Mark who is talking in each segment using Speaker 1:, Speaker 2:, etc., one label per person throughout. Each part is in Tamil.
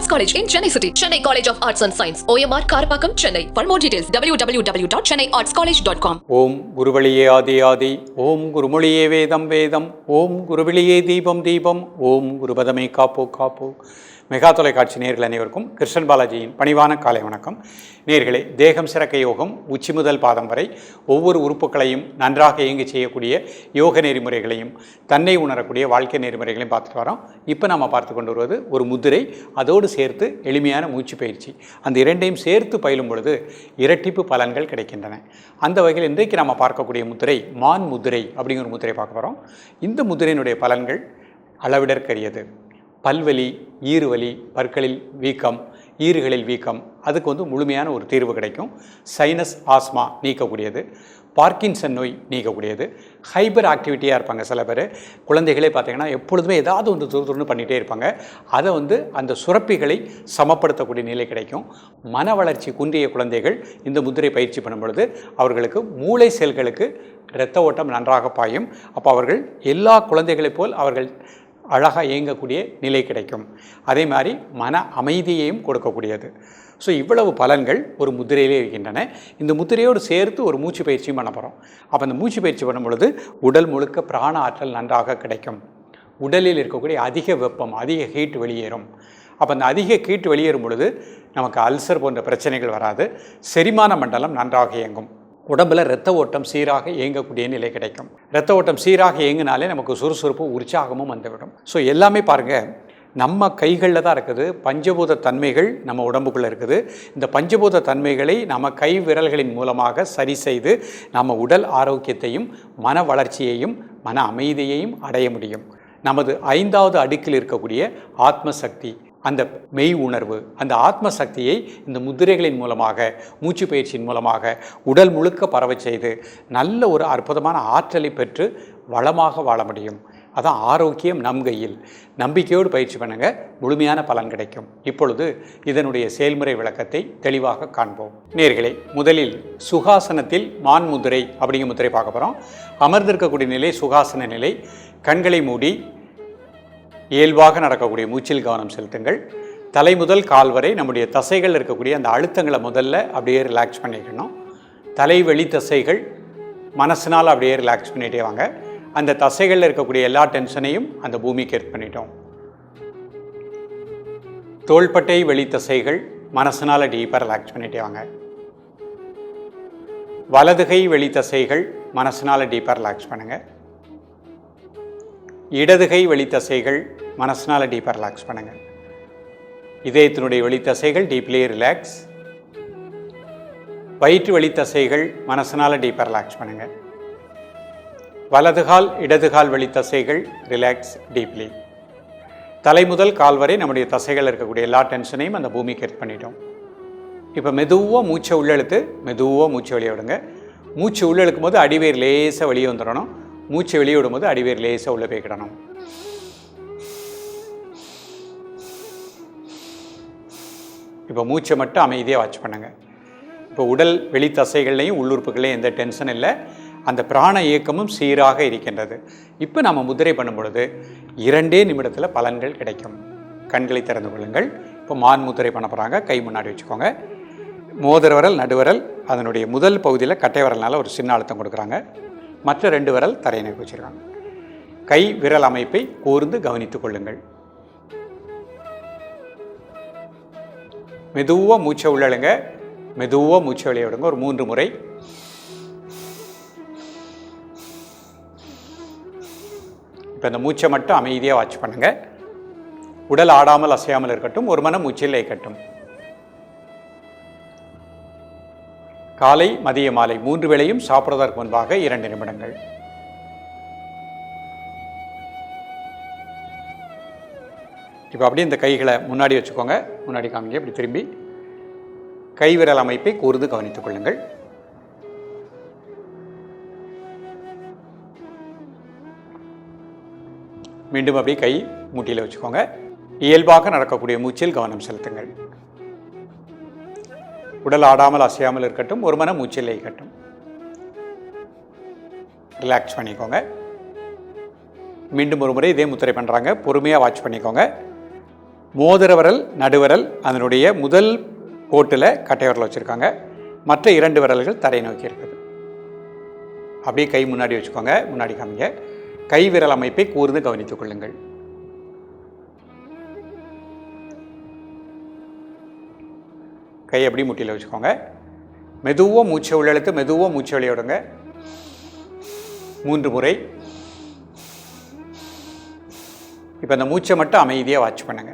Speaker 1: Arts college in Chennai city Chennai college of arts and science OMR Karapakkam Chennai for more details W W W dot Chennai arts college dot com
Speaker 2: ஓம் குருவழியே ஆதி ஆதி ஓம் குருமொழியே வேதம் வேதம் ஓம் குருவிழியே தீபம் தீபம் ஓம் குருபதமே காப்போ காப்போ மெகா தொலைக்காட்சி நேர்கள் அனைவருக்கும் கிருஷ்ணன் பாலாஜியின் பணிவான காலை வணக்கம். நேர்களே தேகம் சிறக்க யோகம் உச்சி முதல் பாதம் வரை ஒவ்வொரு உறுப்புகளையும் நன்றாக இயங்கி செய்யக்கூடிய யோக நெறிமுறைகளையும் தன்னை உணரக்கூடிய வாழ்க்கை நெறிமுறைகளையும் பார்த்துட்டு வரோம். இப்போ நம்ம பார்த்து கொண்டு வருவது ஒரு முதிரை அதோடு சேர்த்து எளிமையான மூச்சு பயிற்சி. அந்த இரண்டையும் சேர்த்து பயிலும் பொழுது இரட்டிப்பு பலன்கள் கிடைக்கின்றன. அந்த வகையில் இன்றைக்கு நம்ம பார்க்கக்கூடிய முதிரை மான் முதிரை அப்படிங்கிற ஒரு முதிரை பார்க்க போகிறோம் இந்த முதிரையினுடைய பலன்கள் அளவிடற்கரியது. பல்வலி ஈறுவலி பற்களில் வீக்கம் ஈறுகளில் வீக்கம் அதுக்கு வந்து முழுமையான ஒரு தீர்வு கிடைக்கும். Sinus asthma நீக்கக்கூடியது. பார்க்கின்சன் நோய் நீக்கக்கூடியது. ஹைப்பர் ஆக்டிவிட்டியாக இருப்பாங்க சில பேர். குழந்தைகளே பார்த்தீங்கன்னா எப்பொழுதுமே ஏதாவது ஒன்று துரு துருன்னு பண்ணிகிட்டே இருப்பாங்க. அதை வந்து அந்த சுரப்பிகளை சமப்படுத்தக்கூடிய நிலை கிடைக்கும். மன வளர்ச்சி குன்றிய குழந்தைகள் இந்த முதிரை பயிற்சி பண்ணும் பொழுது அவர்களுக்கு மூளை செல்களுக்கு இரத்த ஓட்டம் நன்றாக பாயும். அப்போ அவர்கள் எல்லா குழந்தைகளைப் போல் அவர்கள் அழகாக இயங்கக்கூடிய நிலை கிடைக்கும். அதே மாதிரி மன அமைதியையும் கொடுக்கக்கூடியது. ஸோ இவ்வளவு பலன்கள் ஒரு முதிரையிலே இருக்கின்றன. இந்த முதிரையோடு சேர்த்து ஒரு மூச்சு பயிற்சியும் பண்ண போகிறோம் அப்போ அந்த மூச்சு பயிற்சி பண்ணும் பொழுது உடல் முழுக்க பிராண ஆற்றல் நன்றாக கிடைக்கும். உடலில் இருக்கக்கூடிய அதிக வெப்பம் அதிக ஹீட் வெளியேறும். அப்போ அந்த அதிக ஹீட் வெளியேறும் பொழுது நமக்கு அல்சர் போன்ற பிரச்சனைகள் வராது. செரிமான மண்டலம் நன்றாக இயங்கும். உடம்பில் இரத்த ஓட்டம் சீராக இயங்கக்கூடிய நிலை கிடைக்கும். இரத்த ஓட்டம் சீராக இயங்கினாலே நமக்கு சுறுசுறுப்பு உற்சாகமும் வந்துவிடும். ஸோ எல்லாமே பாருங்கள் நம்ம கைகளில் தான் இருக்குது. பஞ்சபூத தன்மைகள் நம்ம உடம்புக்குள்ளே இருக்குது. இந்த பஞ்சபூத தன்மைகளை நம்ம கை விரல்களின் மூலமாக சரி செய்து நம்ம உடல் ஆரோக்கியத்தையும் மன வளர்ச்சியையும் மன அமைதியையும் அடைய முடியும். நமது ஐந்தாவது அடுக்கில் இருக்கக்கூடிய ஆத்ம சக்தி அந்த மெய் உணர்வு அந்த ஆத்ம சக்தியை இந்த முதிரைகளின் மூலமாக மூச்சு பயிற்சியின் மூலமாக உடல் முழுக்க பரவ செய்து நல்ல ஒரு அற்புதமான ஆற்றலை பெற்று வளமாக வாழ முடியும். அதான் ஆரோக்கியம் நம் கையில். நம்பிக்கையோடு பயிற்சி பண்ணுங்க. முழுமையான பலன் கிடைக்கும். இப்பொழுது இதனுடைய செயல்முறை விளக்கத்தை தெளிவாக காண்போம். நேர்களே முதலில் சுகாசனத்தில் மான் முதிரை அப்படிங்கிற முதிரை பார்க்க போகிறோம் அமர்ந்திருக்கக்கூடிய நிலை சுகாசன நிலை. கண்களை மூடி இயல்பாக நடக்கக்கூடிய மூச்சில் கவனம் செலுத்துங்கள். தலை முதல் கால் வரை நம்முடைய தசைகள் இருக்கக்கூடிய அந்த அழுத்தங்களை முதல்ல அப்படியே ரிலாக்ஸ் பண்ணிக்கணும். தலைவெளி தசைகள் மனசினால் அப்படியே ரிலாக்ஸ் பண்ணிகிட்டே வாங்க. அந்த தசைகளில் இருக்கக்கூடிய எல்லா டென்ஷனையும் அந்த பூமிக்கு ஏற்று பண்ணிட்டோம். தோள்பட்டை வெளி தசைகள் மனசினால் டீப்பாக ரிலாக்ஸ் பண்ணிகிட்டே வாங்க. வலதுகை வெளி தசைகள் மனசினால் டீப்பாக ரிலாக்ஸ் பண்ணுங்கள் இடதுகை வெளித்தசைகள் மனசினால் டீப்பாக ரிலாக்ஸ் பண்ணுங்கள் இதயத்தினுடைய வெளித்தசைகள் டீப்லேயே ரிலாக்ஸ் வயிற்று வெளித்தசைகள் மனசினால் டீப்பாக ரிலாக்ஸ் பண்ணுங்கள் வலதுகால் இடதுகால் வெளித்தசைகள் ரிலாக்ஸ் டீப்லி தலை முதல் கால் வரை நம்முடைய தசைகள் இருக்கக்கூடிய எல்லா டென்ஷனையும் அந்த பூமிக்கு எடுத்து பண்ணிட்டோம் இப்போ மெதுவாக மூச்சை உள்ளெழுத்து மெதுவாக மூச்சை வெளியே விடுங்க. மூச்சு உள்ளெழுக்கும் போது அடிவேர் லேசாக வெளியே வந்துடணும். மூச்சு வெளியிடும் போது அடிவேர் லேசாக உள்ளே போய்க்கிடணும் இப்போ மூச்சை மட்டும் அமைதியாக வாட்ச் பண்ணுங்க. இப்போ உடல் வெளி தசைகள்லையும் உள்ளுறுப்புகள்லையும் எந்த டென்ஷன் இல்லை. அந்த பிராண இயக்கமும் சீராக இருக்கின்றது. இப்போ நம்ம முதிரை பண்ணும் பொழுது இரண்டே நிமிடத்தில் பலன்கள் கிடைக்கும். கண்களை திறந்து கொள்ளுங்கள். இப்போ மான் முதிரை பண்ண போகிறாங்க கை முன்னாடி வச்சுக்கோங்க. மோதிர விரல் நடுவரல் அதனுடைய முதல் பகுதியில் கட்டை விரல்னால ஒரு சின்ன அழுத்தம் கொடுக்குறாங்க. மற்ற ரெண்டு விரல் தரையினை வச்சுருக்காங்க. கை விரல் அமைப்பை கூர்ந்து கவனித்துக் கொள்ளுங்கள். மெதுவாக மூச்சை உள்ளழுங்க. மெதுவாக மூச்சை வெளியே விடுங்க. ஒரு மூன்று முறை. இப்போ இந்த மூச்சை மட்டும் அமைதியாக வாட்ச் பண்ணுங்கள் உடல் ஆடாமல் அசையாமல் இருக்கட்டும். ஒரு மன மூச்சில் இருக்கட்டும் காலை மதிய மாலை மூன்று வேளையும் சாப்பிடுவதற்கு முன்பாக இரண்டு நிமிடங்கள். இப்போ அப்படியே இந்த கைகளை முன்னாடி வச்சுக்கோங்க. முன்னாடி காமிங்க இப்படி திரும்பி. கைவிரல் அமைப்பை கூர்ந்து கவனித்துக் கொள்ளுங்கள். மீண்டும் அப்படியே கை மூட்டியில் வச்சுக்கோங்க. இயல்பாக நடக்கக்கூடிய மூச்சில் கவனம் செலுத்துங்கள். உடல் ஆடாமல் அசையாமல் இருக்கட்டும் ஒரு மன மூச்சில் இருக்கட்டும். ரிலாக்ஸ் பண்ணிக்கோங்க. மீண்டும் ஒரு முறை இதே முத்திரை பண்ணுறாங்க பொறுமையாக வாட்ச் பண்ணிக்கோங்க. மோதிர விரல் நடுவிரல் அதனுடைய முதல் கோட்டில் கட்டை விரல் வச்சுருக்காங்க. மற்ற இரண்டு விரல்கள் தரை நோக்கி இருக்குது. அப்படியே கை முன்னாடி வச்சுக்கோங்க. முன்னாடி காமிங்க. கை விரல் அமைப்பை கூர்ந்து கவனித்துக் கொள்ளுங்கள். கை அப்படி முட்டியில் வச்சுக்கோங்க. மெதுவாக மூச்சை உள்ளெழுத்து மெதுவாக மூச்சை வெளியிடுங்க மூன்று முறை. இப்போ அந்த மூச்சை மட்டும் அமைதியாக வாட்ச் பண்ணுங்க.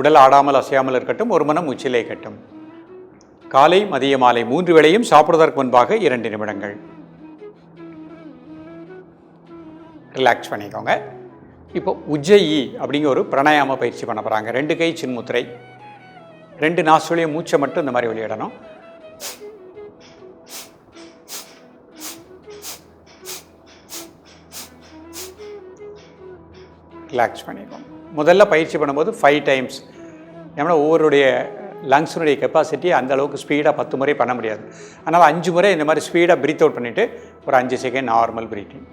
Speaker 2: உடல் ஆடாமல் அசையாமல் இருக்கட்டும் ஒரு மனம் மூச்சிலே கட்டும் காலை மதிய மாலை மூன்று வேளையும் சாப்பிடுவதற்கு முன்பாக இரண்டு நிமிடங்கள். ரிலாக்ஸ் பண்ணிக்கோங்க. இப்போ உஜ்ஜயி அப்படிங்கிற ஒரு பிராணாயாம பயிற்சி பண்ண போகிறாங்க ரெண்டு கை சின்முத்திரை. ரெண்டு நாசுலையும் மூச்சை மட்டும் இந்த மாதிரி வெளியிடணும். ரிலாக்ஸ் பண்ணிக்கோங்க. முதல்ல பயிற்சி பண்ணும்போது ஃபைவ் டைம்ஸ் ஏன்னா ஒவ்வொருடைய லங்ஸினுடைய கெப்பாசிட்டி அந்த அளவுக்கு ஸ்பீடாக பத்து முறை பண்ண முடியாது. அதனால் அஞ்சு முறை இந்த மாதிரி ஸ்பீடாக ப்ரீத் அவுட் பண்ணிவிட்டு ஒரு அஞ்சு செகண்ட் நார்மல் ப்ரீத்திங்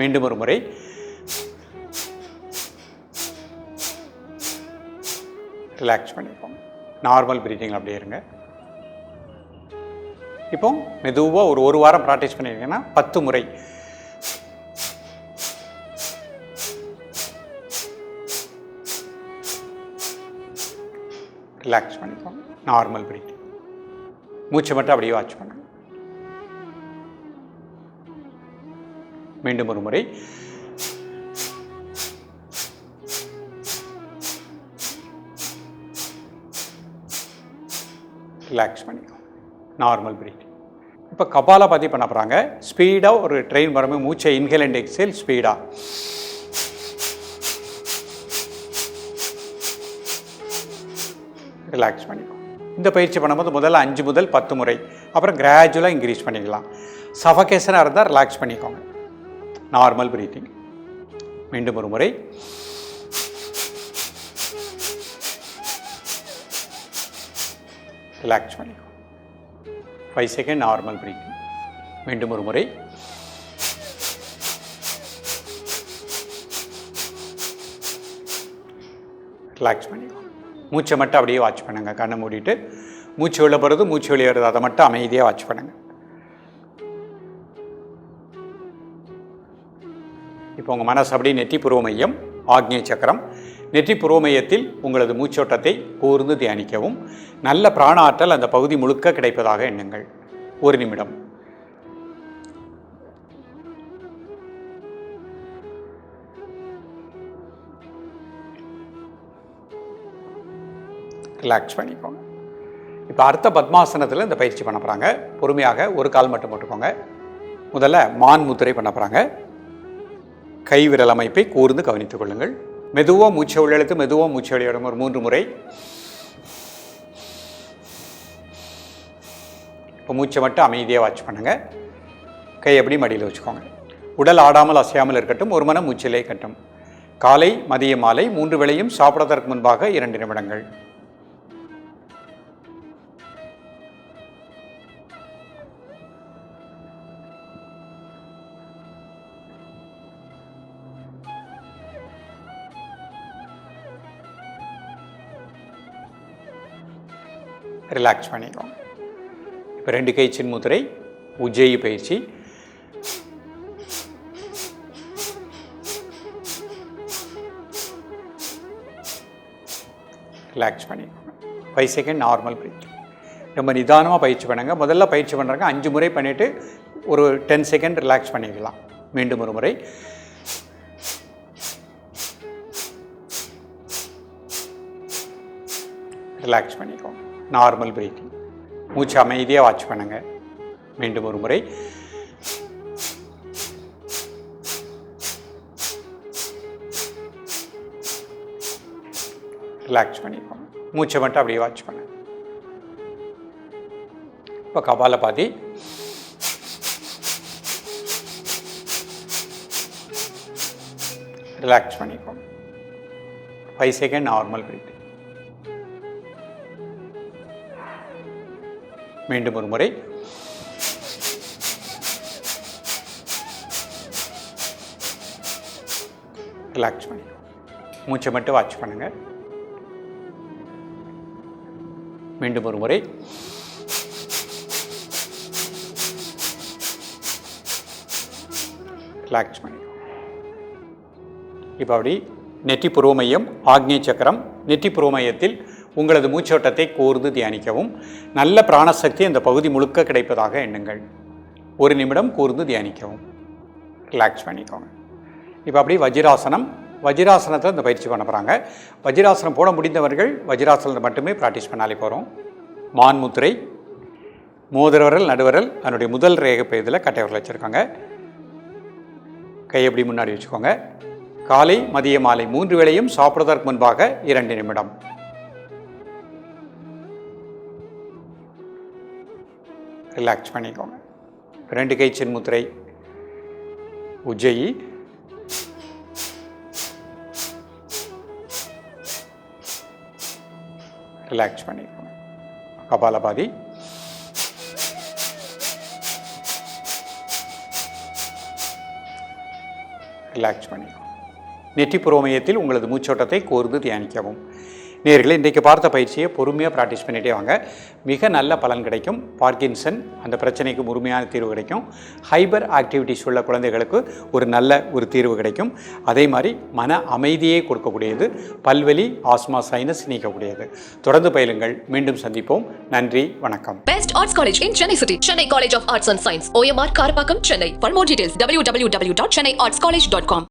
Speaker 2: மீண்டும் ஒரு முறை. ரிலாக்ஸ் பண்ணிப்போம் நார்மல் பிரீத்திங் அப்படியே இருங்க. இப்போ மெதுவாக ஒரு ஒரு வாரம் ப்ராக்டிஸ் பண்ணியிருக்கீங்கன்னா பத்து முறை. ரிலாக்ஸ் பண்ணிப்போம் நார்மல் பிரீத்திங் மூச்சை மட்டும் அப்படியே வாட்ச் பண்ணுங்க. மீண்டும் ஒரு முறை. ரிலாக்ஸ் பண்ணிக்கோ. நார்மல் பிரீத் இப்போ கபாலா பற்றி பண்ண போகிறாங்க ஸ்பீடாக ஒரு ட்ரெயின் வரும்போது மூச்சை இன்ஹேல் அண்ட் எக்ஸேல் ஸ்பீடாக ரிலாக்ஸ் பண்ணிக்கும் இந்த பயிற்சி பண்ணும்போது முதல்ல அஞ்சு முதல் பத்து முறை. அப்புறம் கிராஜுவலாக இன்க்ரீஸ் பண்ணிக்கலாம். சஃபகேஷனாக இருந்தால் ரிலாக்ஸ் பண்ணிக்கோங்க. நார்மல் ப்ரீத்திங் மீண்டும் ஒரு முறை. ரிலாக்ஸ் பண்ணிக்கும் ஃபைவ் செகண்ட் நார்மல் பிரீத்திங் மீண்டும் ஒரு முறை. ரிலாக்ஸ் பண்ணிக்கும் மூச்சை மட்டும் அப்படியே வாட்ச் பண்ணுங்க. கண்ணை மூடிட்டு மூச்சு வெளில போகிறது மூச்சு வெளியே வருது. அதை மட்டும் அமைதியாக வாட்ச் பண்ணுங்கள் இப்போ உங்கள் மனசு அப்படியே நெற்றி புருவ மையம் ஆக்ஞை சக்கரம் நெற்றி புரோமயத்தில் உங்களது மூச்சோட்டத்தை கூர்ந்து தியானிக்கவும். நல்ல பிராண ஆற்றல் அந்த பகுதி முழுக்க கிடைப்பதாக எண்ணுங்கள். ஒரு நிமிடம். ரிலாக்ஸ் பண்ணிக்கோங்க. இப்போ அடுத்த பத்மாசனத்தில் இந்த பயிற்சி பண்ண போகிறாங்க பொறுமையாக ஒரு கால் மட்டும் போட்டுக்கோங்க. முதல்ல மான் முத்திரை பண்ண போகிறாங்க கைவிரல் அமைப்பை கூர்ந்து கவனித்துக் கொள்ளுங்கள். மெதுவாக மூச்சை உள்ளெழுத்து மெதுவாக மூச்சை வெளியிடும் ஒரு மூன்று முறை. இப்போ மூச்சை மட்டும் அமைதியாக வாட்ச் பண்ணுங்கள் கை எப்படி மடியில் வச்சுக்கோங்க. உடல் ஆடாமல் அசையாமல் இருக்கட்டும் ஒரு மனம் மூச்சிலே கட்டும் காலை மதிய மாலை மூன்று வேளையும் சாப்பிடுவதற்கு முன்பாக இரண்டு நிமிடங்கள். ரிலாக்ஸ் பண்ணிக்கோங்க இப்போ ரெண்டு கை சின்முத்திரை உஜ்ஜயி பயிற்சி. ரிலாக்ஸ் பண்ணிக்கோங்க ஃபைவ் செகண்ட் நார்மல் பிரீத் ரொம்ப நிதானமாக பயிற்சி பண்ணுங்க. முதல்ல பயிற்சி பண்ணுறாங்க அஞ்சு முறை பண்ணிவிட்டு ஒரு டென் செகண்ட் ரிலாக்ஸ் பண்ணிக்கலாம். மீண்டும் ஒரு முறை. ரிலாக்ஸ் பண்ணிக்கோங்க நார்மல் பிரீத்திங். மூச்சு அமைதியாக வாட்ச் பண்ணுங்க. மீண்டும் ஒரு முறை. ரிலாக்ஸ் பண்ணிக்கோங்க. மூச்சை மட்டும் அப்படியே வாட்ச் பண்ணுங்க. இப்போ கபாலபாதி ரிலாக்ஸ் பண்ணிக்கோங்க. ஃபைவ் செகண்ட் நார்மல் பிரீத்திங் மீண்டும் ஒரு முறை. ரிலாக்ஸ் பண்ணி. மூச்சை மட்டும் வாட்ச் பண்ணுங்கள் மீண்டும் ஒரு முறை. ரிலாக்ஸ் பண்ணி. இப்போ அப்படி நெற்றி புரோமையம் ஆக்னே சக்கரம் நெற்றி புருவமையத்தில் உங்களது மூச்சோட்டத்தை கோர்ந்து தியானிக்கவும். நல்ல பிராணசக்தி அந்த பகுதி முழுக்க கிடைப்பதாக எண்ணுங்கள். ஒரு நிமிடம் கூர்ந்து தியானிக்கவும். ரிலாக்ஸ் பண்ணிக்கோங்க. இப்போ அப்படியே வஜ்ராசனம் வஜ்ராசனத்தில் இந்த பயிற்சி பண்ண போகிறாங்க வஜ்ராசனம் போட முடிந்தவர்கள் வஜ்ராசனத்தை மட்டுமே ப்ராக்டிஸ் பண்ணாலே போகிறோம் மான் முத்திரை மோதிரவரல் நடுவரல் அதனுடைய முதல் ரேகை பகுதியில் கட்டைவரல் வச்சுருக்காங்க. கை எப்படி முன்னாடி வச்சுக்கோங்க. காலை மதிய மாலை மூன்று வேளையும் சாப்பிடுவதற்கு முன்பாக இரண்டு நிமிடம். ரிலாக்ஸ் பண்ணிக்கோங்க. ரெண்டு கை சின்முத்திரை உஜ்ஜயி. ரிலாக்ஸ் பண்ணிக்கோங்க. கபாலபாதி. ரிலாக்ஸ் பண்ணிக்கோங்க. நெற்றி புரோமயத்தில் உங்களது மூச்சோட்டத்தை கோர்ந்து தியானிக்கவும். நேர்களை இன்றைக்கு பார்த்த பயிற்சியை பொறுமையாக ப்ராக்டிஸ் பண்ணிகிட்டே வாங்க. மிக நல்ல பலன் கிடைக்கும். பார்க்கின்சன் அந்த பிரச்சனைக்கு முழுமையான தீர்வு கிடைக்கும். ஹைபர் ஆக்டிவிட்டிஸ் உள்ள குழந்தைகளுக்கு ஒரு நல்ல ஒரு தீர்வு கிடைக்கும். அதே மாதிரி மன அமைதியை கொடுக்கக்கூடியது. பல்வலி ஆஸ்மா சைனஸ் நீக்கக்கூடியது. தொடர்ந்து பயிலுங்கள். மீண்டும் சந்திப்போம். நன்றி வணக்கம்.
Speaker 1: Best art college Arts College in Chennai City. Chennai College of details W W W dot Chennai arts college dot com